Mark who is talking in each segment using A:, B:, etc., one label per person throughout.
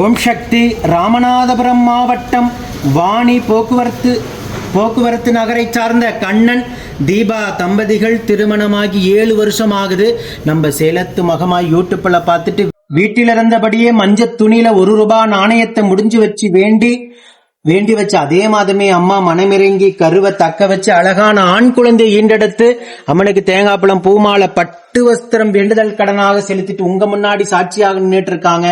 A: ஓம் சக்தி ராமநாதபுரம் மாவட்டம் வாணி போக்குவரத்து போக்குவரத்து நகரை சார்ந்த கண்ணன் தீபா தம்பதிகள் திருமணமாகி ஏழு வருஷம் ஆகுது நம்ம சேலத்து மகமாய் யூடியூப்ல பார்த்துட்டு வீட்டில் இருந்தபடியே மஞ்சள் துணியில ஒரு ரூபாய் நாணயத்தை முடிஞ்சு வச்சு வேண்டி வேண்டி வச்சு அதே மாதமே அம்மா மனமிறங்கி கருவை தக்க வச்சு அழகான ஆண் குழந்தை ஈண்டெடுத்து அம்மனுக்கு தேங்காய் பழம் பூமாலை பட்டு வஸ்திரம் வேண்டுதல் கடனாக செலுத்திட்டு உங்க முன்னாடி சாட்சியாக நின்றுட்டு இருக்காங்க.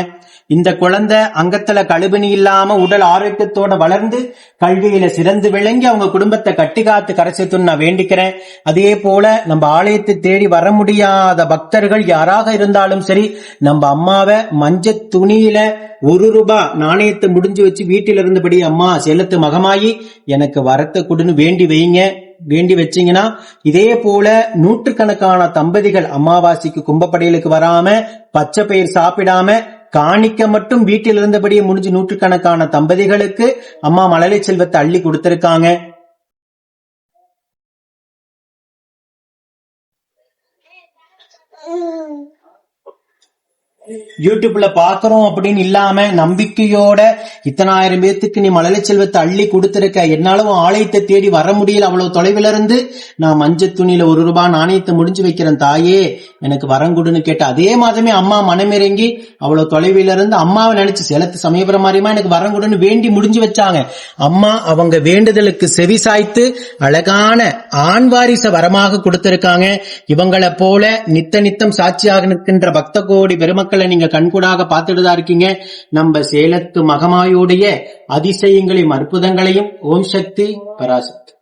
A: இந்த குழந்தை அங்கத்துல கழுபினி இல்லாம உடல் ஆரோக்கியத்தோட வளர்ந்து கல்வியில சிறந்து விளங்கி அவங்க குடும்பத்தை கட்டி காத்து கரைச்சத்துன்னு நான் வேண்டிக்கிறேன். அதே போல நம்ம ஆலயத்தை தேடி வர முடியாத பக்தர்கள் யாராக இருந்தாலும் சரி நம்ம அம்மாவை மஞ்ச துணியில ஒரு ரூபா நாணயத்தை முடிஞ்சு வச்சு வீட்டில் இருந்தபடி அம்மா செல்லத்து மகமாயி எனக்கு வரத்தை கொடுன்னு வேண்டி வைங்க வேண்டி வச்சீங்கன்னா இதே போல நூற்றுக்கணக்கான தம்பதிகள் அமாவாசைக்கு கும்பப்படையலுக்கு வராம பச்சை பயிர் சாப்பிடாம காணிக்க மட்டும் வீட்டில் இருந்தபடியே முடிஞ்சு நூற்றுக்கணக்கான தம்பதிகளுக்கு அம்மா மழலை செல்வத்தை அள்ளி கொடுத்திருக்காங்க. யூடியூப்ல பாக்குறோம் அப்படின்னு இல்லாம நம்பிக்கையோட இத்தனாயிரம் பேர்த்துக்கு நீ மழலை செல்வத்தை அள்ளி கொடுத்திருக்க. என்னாலும் ஆலயத்தை தேடி வர முடியல. அவ்வளவு தொலைவில் இருந்து நான் மஞ்சள் துணியில ஒரு ரூபாய் நாணயத்தை முடிஞ்சு வைக்கிறேன் தாயே. எனக்கு வரங்குடுன்னு கேட்ட அதே மாதமே அம்மா மனமிறங்கி அவ்வளவு தொலைவில் இருந்து அம்மாவை நினைச்சு சேலத்து சமயபுரம் மாதிரியுமா எனக்கு வரங்குடுன்னு வேண்டி முடிஞ்சு வச்சாங்க. அம்மா அவங்க வேண்டுதலுக்கு செவி சாய்த்து அழகான ஆண்வாரிச வரமாக கொடுத்திருக்காங்க. இவங்களை போல நித்த நித்தம் சாட்சியாக நிற்கின்ற பக்த கோடி பெருமக்கள் நீங்க கண்கூடாக பார்த்துட்டு தான் இருக்கீங்க. நம்ம சேலத்து மகமாயோடைய அதிசயங்களையும் அற்புதங்களையும் ஓம் சக்தி பராசக்தி.